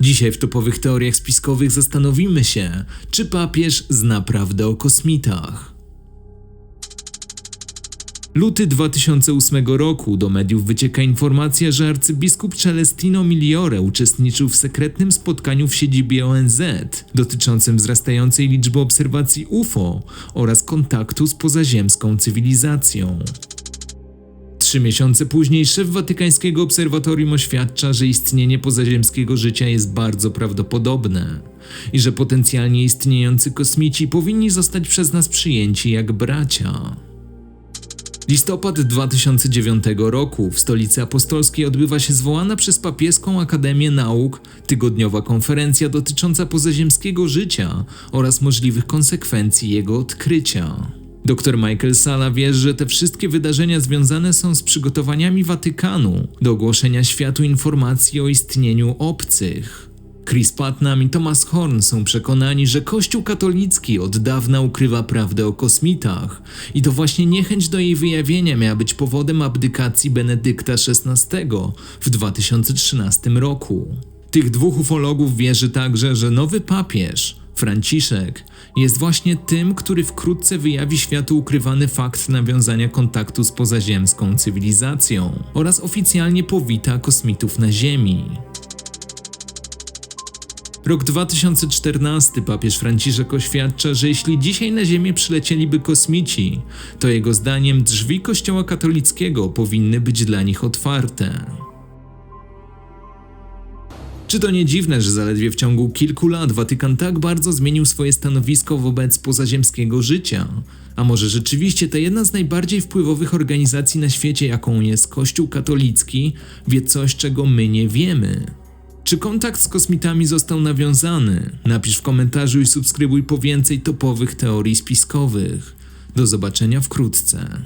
Dzisiaj w topowych teoriach spiskowych zastanowimy się, czy papież zna prawdę o kosmitach. Luty 2008 roku do mediów wycieka informacja, że arcybiskup Celestino Migliore uczestniczył w sekretnym spotkaniu w siedzibie ONZ dotyczącym wzrastającej liczby obserwacji UFO oraz kontaktu z pozaziemską cywilizacją. Trzy miesiące później szef watykańskiego obserwatorium oświadcza, że istnienie pozaziemskiego życia jest bardzo prawdopodobne i że potencjalnie istniejący kosmici powinni zostać przez nas przyjęci jak bracia. Listopad 2009 roku w stolicy apostolskiej odbywa się zwołana przez papieską Akademię Nauk tygodniowa konferencja dotycząca pozaziemskiego życia oraz możliwych konsekwencji jego odkrycia. Dr Michael Sala wierzy, że te wszystkie wydarzenia związane są z przygotowaniami Watykanu do ogłoszenia światu informacji o istnieniu obcych. Chris Putnam i Thomas Horn są przekonani, że Kościół katolicki od dawna ukrywa prawdę o kosmitach i to właśnie niechęć do jej wyjawienia miała być powodem abdykacji Benedykta XVI w 2013 roku. Tych dwóch ufologów wierzy także, że nowy papież, Franciszek, jest właśnie tym, który wkrótce wyjawi światu ukrywany fakt nawiązania kontaktu z pozaziemską cywilizacją oraz oficjalnie powita kosmitów na Ziemi. Rok 2014 papież Franciszek oświadcza, że jeśli dzisiaj na Ziemię przylecieliby kosmici, to jego zdaniem drzwi Kościoła katolickiego powinny być dla nich otwarte. Czy to nie dziwne, że zaledwie w ciągu kilku lat Watykan tak bardzo zmienił swoje stanowisko wobec pozaziemskiego życia? A może rzeczywiście ta jedna z najbardziej wpływowych organizacji na świecie, jaką jest Kościół katolicki, wie coś, czego my nie wiemy? Czy kontakt z kosmitami został nawiązany? Napisz w komentarzu i subskrybuj po więcej topowych teorii spiskowych. Do zobaczenia wkrótce.